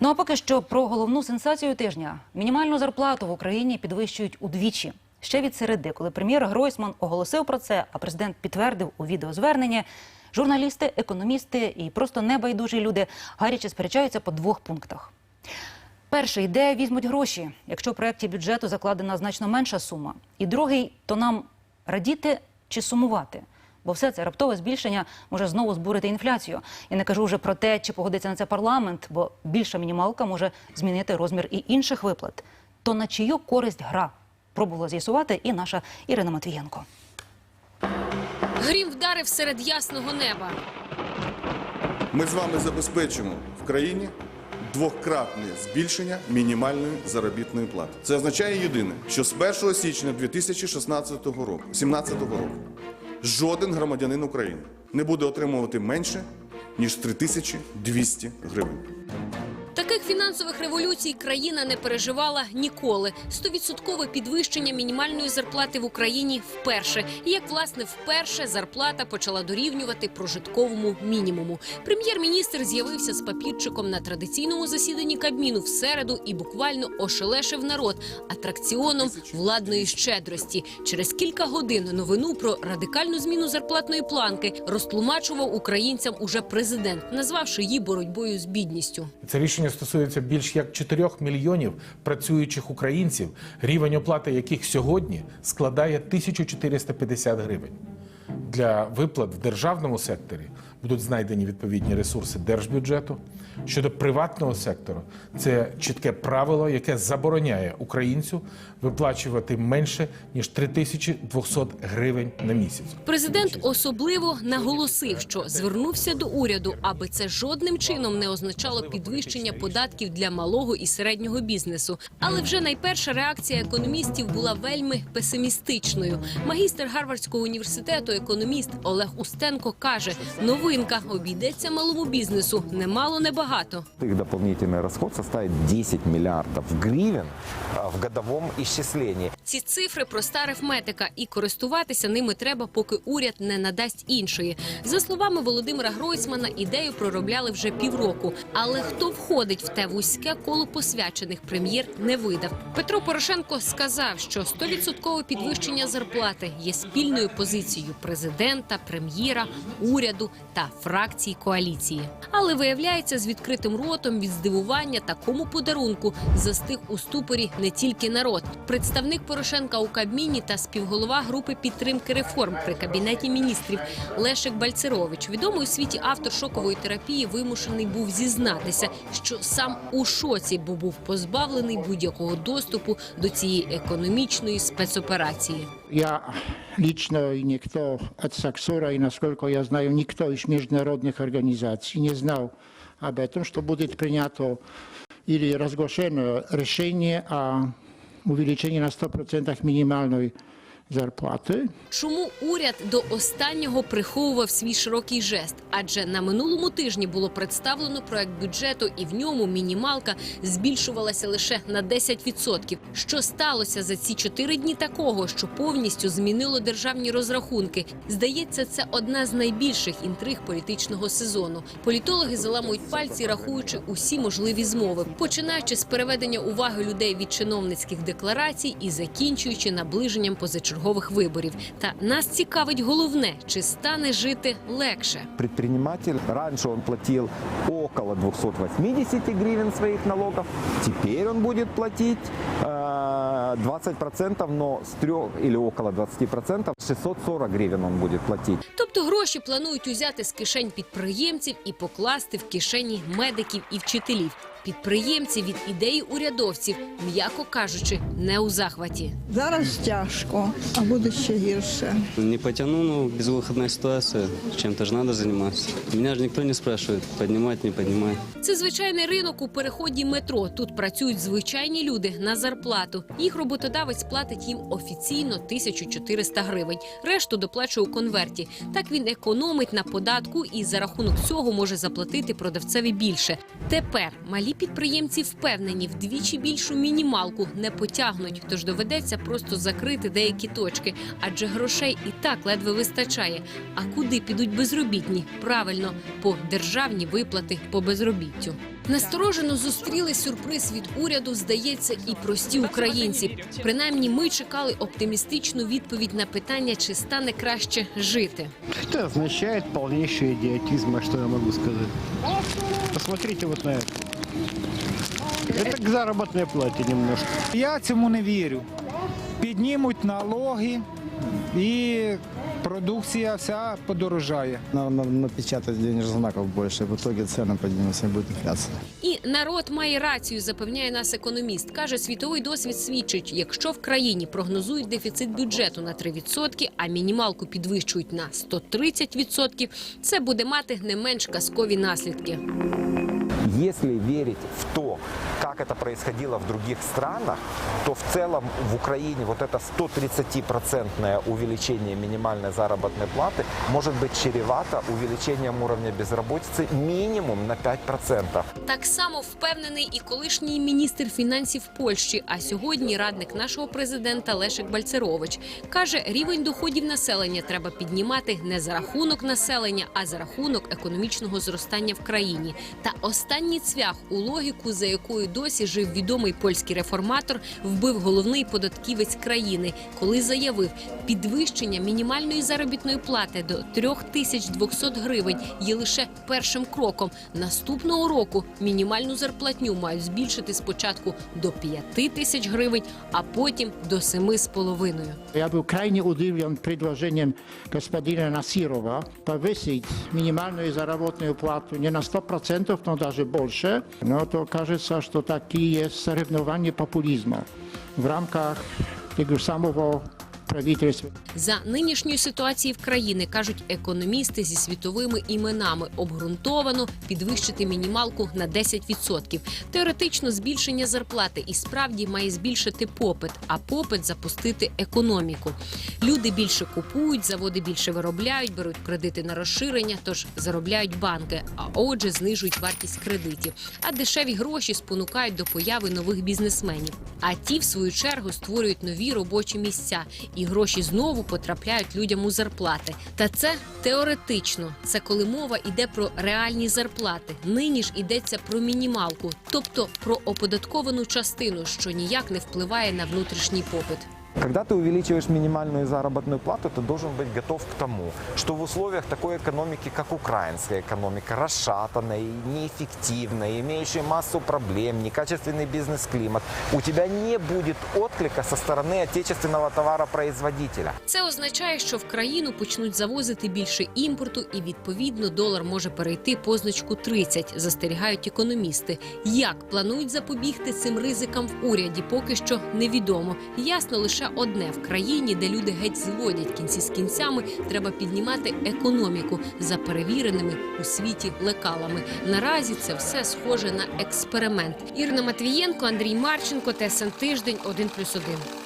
Ну а поки що про головну сенсацію тижня: мінімальну зарплату в Україні підвищують удвічі. Ще від середи, коли прем'єр Гройсман оголосив про це, а президент підтвердив у відеозверненні. Журналісти, економісти і просто небайдужі люди гаряче сперечаються по двох пунктах. Перший, де візьмуть гроші, якщо в проєкті бюджету закладена значно менша сума. І другий, то нам радіти чи сумувати. Бо все це раптове збільшення може знову збурити інфляцію. Я не кажу вже про те, чи погодиться на це парламент, бо більша мінімалка може змінити розмір і інших виплат. То на чию користь гра пробувала з'ясувати і наша Ірина Матвієнко. Грім вдарив серед ясного неба. Ми з вами забезпечимо в країні двократне збільшення мінімальної заробітної плати. Це означає єдине, що з 1 січня 2016 року, 17 року, жоден громадянин України не буде отримувати менше ніж 3200 гривень. Таких фінансових революцій країна не переживала ніколи. Стовідсоткове підвищення мінімальної зарплати в Україні вперше. І як власне вперше зарплата почала дорівнювати прожитковому мінімуму. Прем'єр-міністр з'явився з папірчиком на традиційному засіданні Кабміну в середу і буквально ошелешив народ атракціоном владної щедрості. Через кілька годин новину про радикальну зміну зарплатної планки розтлумачував українцям уже президент, назвавши її боротьбою з бідністю. Це рішення стосується більш як 4 мільйонів працюючих українців, рівень оплати яких сьогодні складає 1450 гривень. Для виплат в державному секторі будуть знайдені відповідні ресурси держбюджету. Щодо приватного сектору, це чітке правило, яке забороняє українцю виплачувати менше ніж 3200 гривень на місяць. Президент особливо наголосив, що звернувся до уряду, аби це жодним чином не означало підвищення податків для малого і середнього бізнесу. Але вже найперша реакція економістів була вельми песимістичною. Магістр Гарвардського університету, економіст Олег Устенко каже: новинка обійдеться малому бізнесу немало небагато. Их дополнительный расход составит 10 миллиардов гривен а, в годовом исчислении. Ці цифри проста арифметика, і користуватися ними треба, поки уряд не надасть іншої. За словами Володимира Гройсмана, ідею проробляли вже півроку. Але хто входить в те вузьке коло посвячених, прем'єр не видав. Петро Порошенко сказав, що 100% підвищення зарплати є спільною позицією президента, прем'єра, уряду та фракцій коаліції. Але виявляється, з відкритим ротом від здивування такому подарунку застиг у ступорі не тільки народ. Представник Порошенка у Кабміні та співголова групи підтримки реформ при кабінеті міністрів Лешик Бальцерович, відомий у світі автор шокової терапії, вимушений був зізнатися, що сам у шоці, бо був позбавлений будь-якого доступу до цієї економічної спецоперації. Я лично и никто от Саксора, и насколько я знаю, никто из международных организаций не знал об этом, что будет принято или разглашено решение о увеличении на 100% минимальной зарплаты. Чому уряд до останнього приховував свій широкий жест? Адже на минулому тижні було представлено проект бюджету, і в ньому мінімалка збільшувалася лише на 10%. Що сталося за ці чотири дні такого, що повністю змінило державні розрахунки? Здається, це одна з найбільших інтриг політичного сезону. Політологи заламують пальці, рахуючи усі можливі змови, починаючи з переведення уваги людей від чиновницьких декларацій і закінчуючи наближенням позачергових виборів. Та нас цікавить головне, чи стане жити легше. Предприниматель, раньше он платил около 280 гривен своих налогов, теперь он будет платить э, 20%, но с 3 или около 20%, 640 гривен он будет платить. Тобто гроші планують узяти з кишень підприємців і покласти в кишені медиків і вчителів. Підприємці від ідеї урядовців, м'яко кажучи, не у захваті. Зараз тяжко, а буде ще гірше. Не потяну, но безвыходная ситуация. Чем-то же надо заниматься. Меня же никто не спрашивает, поднимать, не поднимать. Це звичайний ринок у переході метро. Тут працюють звичайні люди на зарплату. Їх роботодавець платить їм офіційно 1400 гривень. Решту доплачує у конверті. Так він економить на податку і за рахунок цього може заплатити продавцеві більше. Тепер малі підприємці впевнені, вдвічі більшу мінімалку не потягнуть, тож доведеться просто закрити деякі точки, адже грошей і так ледве вистачає. А куди підуть безробітні? Правильно, по державні виплати по безробіттю. Насторожено зустріли сюрприз від уряду, здається, і прості українці. Принаймні, ми чекали оптимістичну відповідь на питання, чи стане краще жити. Это означает полнейший идиотизм, а что я могу сказать? Посмотрите вот на это. Это к заработной плате немножко. Я цьому не вірю. Піднімуть налоги і продукція вся подорожає. Надо напечатать денежных знаков больше, в итоге цены поднимутся, и будет инфляция. І народ має рацію, запевняє нас економіст. Каже, світовий досвід свідчить, якщо в країні прогнозують дефіцит бюджету на 3%, а мінімалку підвищують на 130%, це буде мати не менш казкові наслідки. Если верить в то, как это происходило в других странах, то в целом в Украине вот это 130% увеличение минимальной заработной платы может быть чревато увеличением уровня безработицы минимум на 5%. Так само впевнений і колишній міністр фінансів Польщі, а сьогодні радник нашого президента Лешик Бальцерович каже, рівень доходів населення треба піднімати не за рахунок населення, а за рахунок економічного зростання в країні. Та останній цвях у логіку, за якою досі жив відомий польський реформатор, вбив головний податківець країни, коли заявив, підвищення мінімальної заробітної плати до 3200 гривень є лише першим кроком. Наступного року мінімальну зарплатню мають збільшити спочатку до 5 тисяч гривень, а потім до 7,5. Я был крайне удивлен предложением господина Насирова повысить минимальную заработную плату не на 100%, но No to każe aż to taki jest rewnowanie populizmu. W ramkach tego samego правительства. За нинішньої ситуації в країні кажуть економісти зі світовими іменами обґрунтовано підвищити мінімалку на 10%. Теоретично збільшення зарплати і справді має збільшити попит, а попит запустити економіку. Люди більше купують, заводи більше виробляють, беруть кредити на розширення, тож заробляють банки, а отже, знижують вартість кредитів. А дешеві гроші спонукають до появи нових бізнесменів. А ті, в свою чергу, створюють нові робочі місця, і гроші знову потрапляють людям у зарплати. Та це теоретично. Це коли мова йде про реальні зарплати. Нині ж йдеться про мінімалку, тобто про оподатковану частину, що ніяк не впливає на внутрішній попит. Когда ты увеличиваешь минимальную заработную плату, ты должен быть готов к тому, что в условиях такой экономики, как украинская экономика, расшатанной, неэффективной, имеющей массу проблем, некачественный бизнес-климат, у тебя не будет отклика со стороны отечественного товаропроизводителя. Це означає, що в країну почнуть завозити більше імпорту, і відповідно долар може перейти позначку 30, застерігають економісти. Як планують запобігти цим ризикам в уряді, поки що невідомо. Ясно лише одне в країні, де люди геть зводять кінці з кінцями, треба піднімати економіку за перевіреними у світі лекалами. Наразі це все схоже на експеримент. Ірина Матвієнко, Андрій Марченко, ТСН Тиждень, 1+,1.